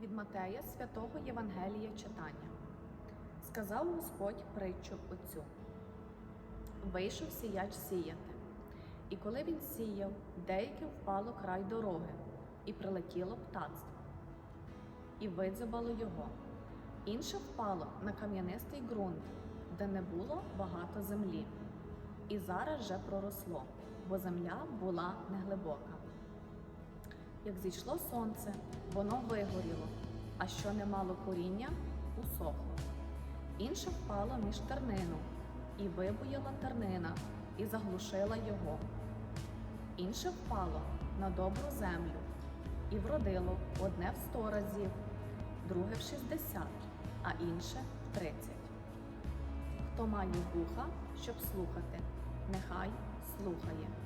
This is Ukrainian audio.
від Матея святого Євангелія читання. Сказав Господь притчу оцю. Вийшов сіяч сіяти. І коли він сіяв, деяке впало край дороги, і прилетіло птацтво, і видзобало його. Інше впало на кам'янистий ґрунт, де не було багато землі. І зараз же проросло, бо земля була неглибока. Як зійшло сонце, воно вигоріло, а що не мало коріння, усохло. Інше впало між тернину, і вибояла тернина, і заглушила його. Інше впало на добру землю, і вродило одне в сто разів, друге в шістдесят, а інше в тридцять. Хто має вуха, щоб слухати, нехай слухає.